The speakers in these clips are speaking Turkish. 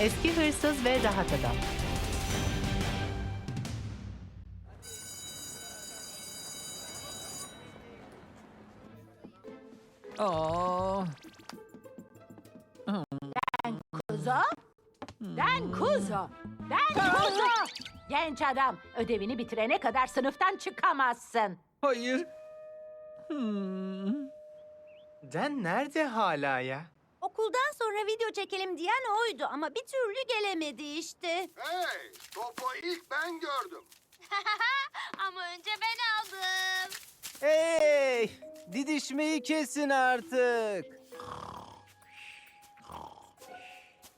Eski hırsız ve rahat adam. Aa, Kuzu? Ben kuzu. Ben kuzu. Genç adam, ödevini bitirene kadar sınıftan çıkamazsın. hayır. Hmm. Den nerede hala ya? Okuldan sonra video çekelim diyen oydu ama bir türlü gelemedi işte. Hey, topu ilk ben gördüm. ama önce ben aldım. Hey! Didişmeyi kesin artık.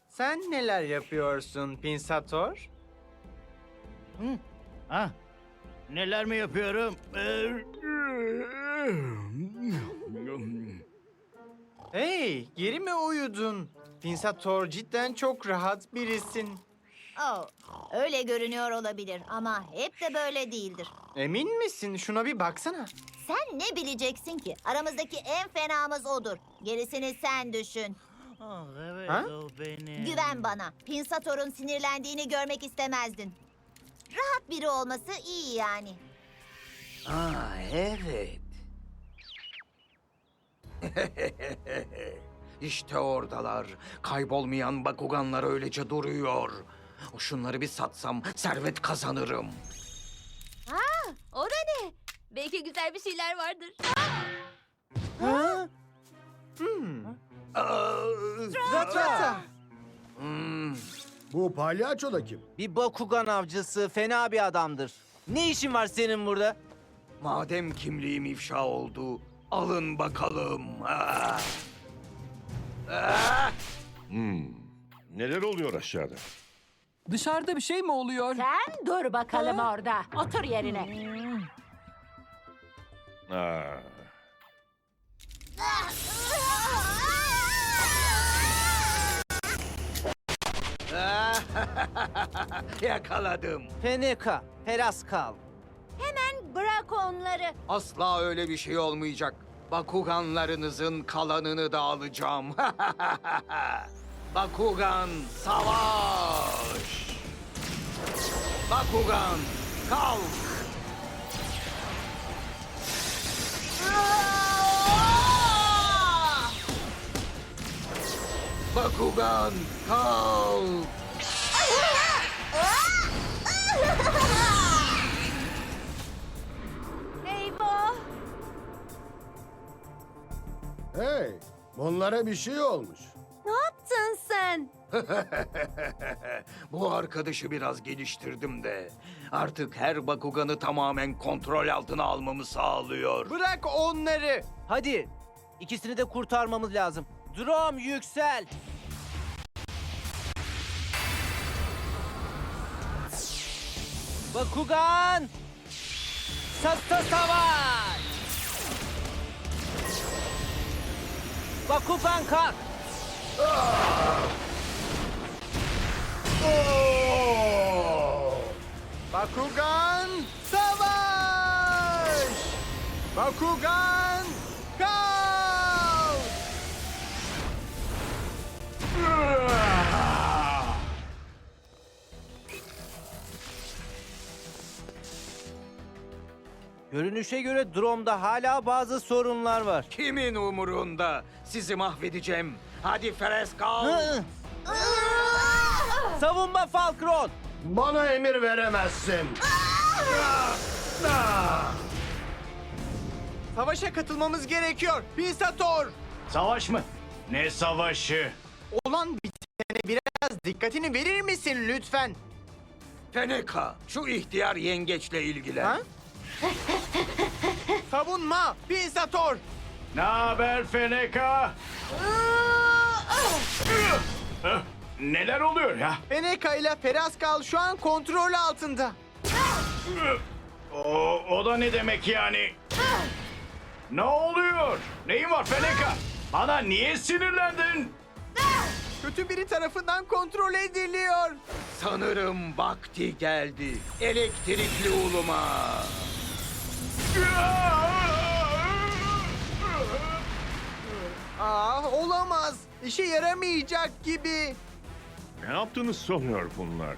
Sen neler yapıyorsun Pinsator? Ha? Neler mi yapıyorum? Hey, geri mi uyudun? Pinsator cidden çok rahat birisin. Oh, öyle görünüyor olabilir ama hep de böyle değildir. Emin misin? Şuna bir baksana. Sen ne bileceksin ki? Aramızdaki en fenamız odur. Gerisini sen düşün. Ah, evet Ha? o benim. Güven bana. Pinsator'un sinirlendiğini görmek istemezdin. Rahat biri olması iyi yani. Aa evet. işte oradalar. Kaybolmayan Bakuganlar öylece duruyor. Şunları bir satsam servet kazanırım. O da ne? Belki güzel bir şeyler vardır. Hmm. Aa, Zatra! hmm, Bu palyaço da kim? Bir Bakugan avcısı fena bir adamdır. Ne işin var senin burada? madem kimliğim ifşa oldu, alın bakalım. Ah! Ah! Hmm. Neler oluyor aşağıda? Dışarıda bir şey mi oluyor? Sen dur bakalım orada. Otur yerine. Aa, Ah! Yakaladım. Feneka, Peraskal. Onları. Asla öyle bir şey olmayacak. Bakuganlarınızın kalanını da alacağım. Bakugan savaş. Bakugan kalk. Bakugan kalk. Hey, bunlara bir şey olmuş. Ne yaptın sen? Bu arkadaşı biraz geliştirdim de. Artık her Bakugan'ı tamamen kontrol altına almamı sağlıyor. Bırak onları. Hadi. İkisini de kurtarmamız lazım. Drom yüksel. Bakugan! Sasta savaş! Bakugan kalk! Bakugan savaş! Bakugan Görünüşe göre Drom'da hala bazı sorunlar var. Kimin umurunda? Sizi mahvedeceğim. Hadi Fereskal. Hı. Savunma Falkron! Bana emir veremezsin. Savaşa katılmamız gerekiyor. Pinsator! Savaş mı? Ne savaşı? Olan bitene biraz dikkatini verir misin lütfen? Feneka, şu ihtiyar yengeçle ilgilen. Ha? Savunma! Pinsator! Ne haber Feneka? Neler oluyor ya? Feneka ile Feraskal şu an kontrol altında. O, o da ne demek yani? Ne oluyor? Neyin var Feneka? Bana niye sinirlendin? Kötü biri tarafından kontrol ediliyor. Sanırım vakti geldi. Elektrikli uluma. Aa, olamaz. İşe yaramayacak gibi. Ne yaptığını sanıyor bunlar?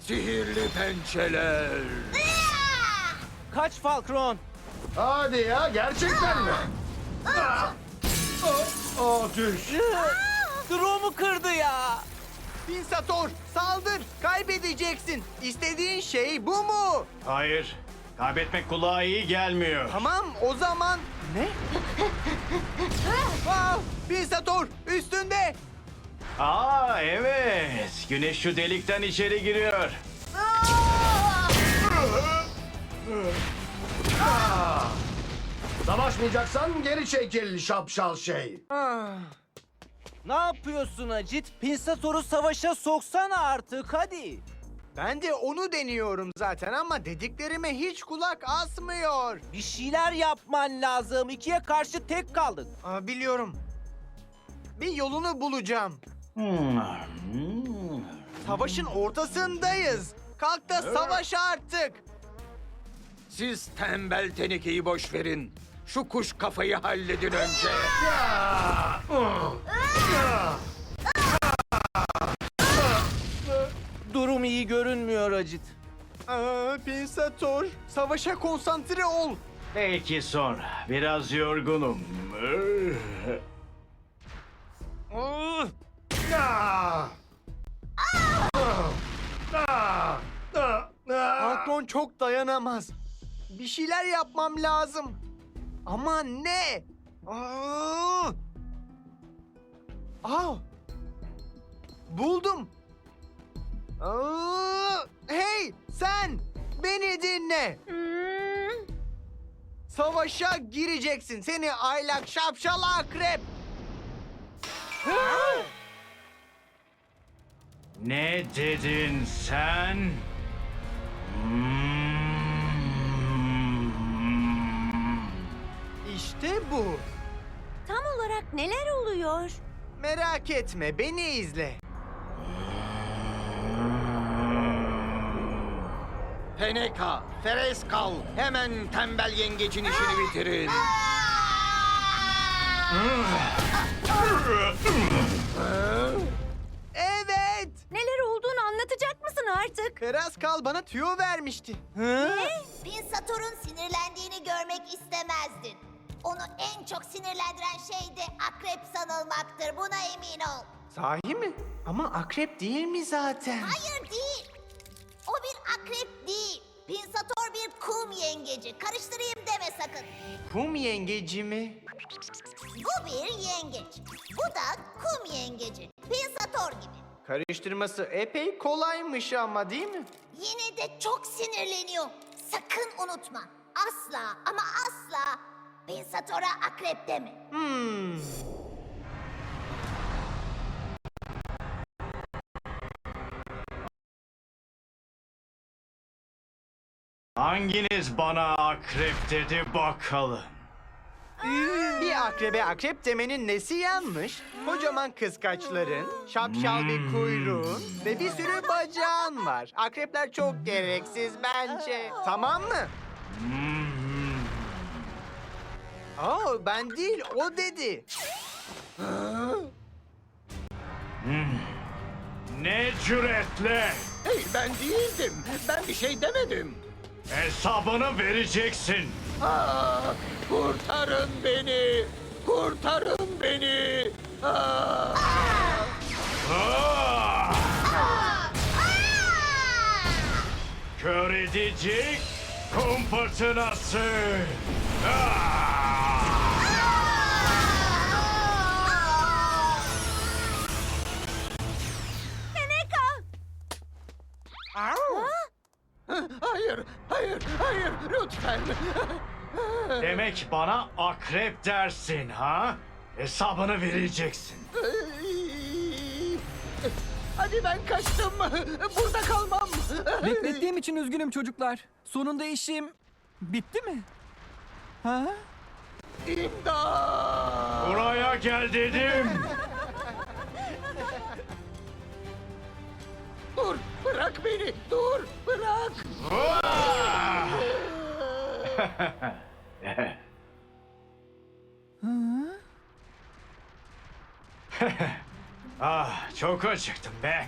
Sihirli pençeler. Kaç Falkron. Hadi ya gerçekten mi? Ah! Oh, oh, düş. Drone'u kırdı ya. Pinsator saldır. Kaybedeceksin. İstediğin şey bu mu? Hayır. Kaybetmek kulağa iyi gelmiyor. Tamam o zaman... Ne? Aa, Pinsator üstünde. Aa evet. Güneş şu delikten içeri giriyor. Savaşmayacaksan geri çekil şapşal şey. Ne yapıyorsun Acit? Pinsator'u savaşa soksana artık hadi. Ben de onu deniyorum zaten ama dediklerime hiç kulak asmıyor. Bir şeyler yapman lazım. İkiye karşı tek kaldın. Aa, biliyorum. Bir yolunu bulacağım. Savaşın ortasındayız. Kalk da savaş artık. Siz tembel tenekeyi boş verin. Şu kuş kafayı halledin önce. İyi görünmüyor Acit. Aa, Pinsator, savaşa konsantre ol. Belki sonra. Biraz yorgunum. Ah! Ah! Ah! Ah! Patron çok dayanamaz. Bir şeyler yapmam lazım. Ama ne? Aa! Aa! Buldum. Aa! Hey sen beni dinle. Hmm, Savaşa gireceksin. Seni aylak şapşal akrep. Ne dedin sen? Hmm. İşte bu. tam olarak neler oluyor? Merak etme beni izle. Peneka, Fereskal, hemen tembel yengecin işini bitirin. Evet. Neler olduğunu anlatacak mısın artık? Feraskal bana tüyo vermişti. Pinsator'un sinirlendiğini görmek istemezdin. Onu en çok sinirlendiren şey de akrep sanılmaktır. Buna emin ol. Sahi mi? Ama akrep değil mi zaten? Hayır değil. Yengeci. Karıştırayım deme sakın. Kum yengeci mi? Bu bir yengeç. Bu da kum yengeci. Pinsator gibi. Karıştırması epey kolaymış ama değil mi? Yine de çok sinirleniyor. Sakın unutma. Asla ama asla Pinsator'a akrep deme. Hmm. Hanginiz bana akrep dedi bakalım? Bir akrebe akrep demenin nesi yanlış? Kocaman kıskaçların, şapşal bir kuyruğun ve bir sürü bacağın var. Akrepler çok gereksiz bence. Tamam mı? Hmm. Aa, ben değil, o dedi. Ne cüretle? Hey ben değildim. Ben bir şey demedim. Hesabını vereceksin. Aa, kurtarın beni. Kurtarın beni. Aa. Ah! Kör edici kum fırtınası. Ah! Hayır, hayır, hayır. Lütfen. Demek bana akrep dersin ha? Hesabını vereceksin. Hadi ben kaçtım. Burada kalmam. Beklettiğim için üzgünüm çocuklar. Sonunda işim bitti mi? Ha? İmdat. Buraya gel dedim. Dur, bırak beni. Dur, bırak. Ah! Ah çok acıktım be.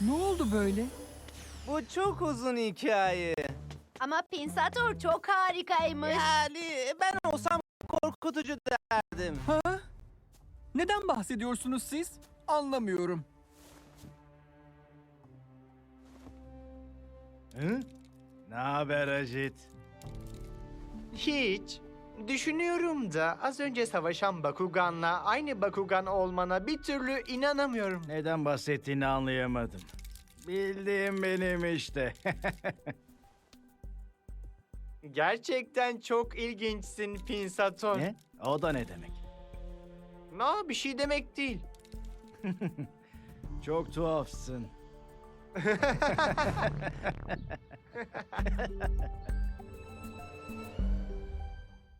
Ne oldu böyle? Bu çok uzun hikaye. Ama Pinsator çok harikaymış. Yani ben olsam korkutucu derdim. Ha? Neden bahsediyorsunuz siz? Anlamıyorum. Ne haber Ajit? Hiç. Düşünüyorum da az önce savaşan Bakugan'la aynı Bakugan olmana bir türlü inanamıyorum. Neden bahsettiğini anlayamadım. Bildiğim benim işte. Gerçekten çok ilginçsin Pinsator. ne? O da ne demek? Na bir şey demek değil. Çok tuhafsın.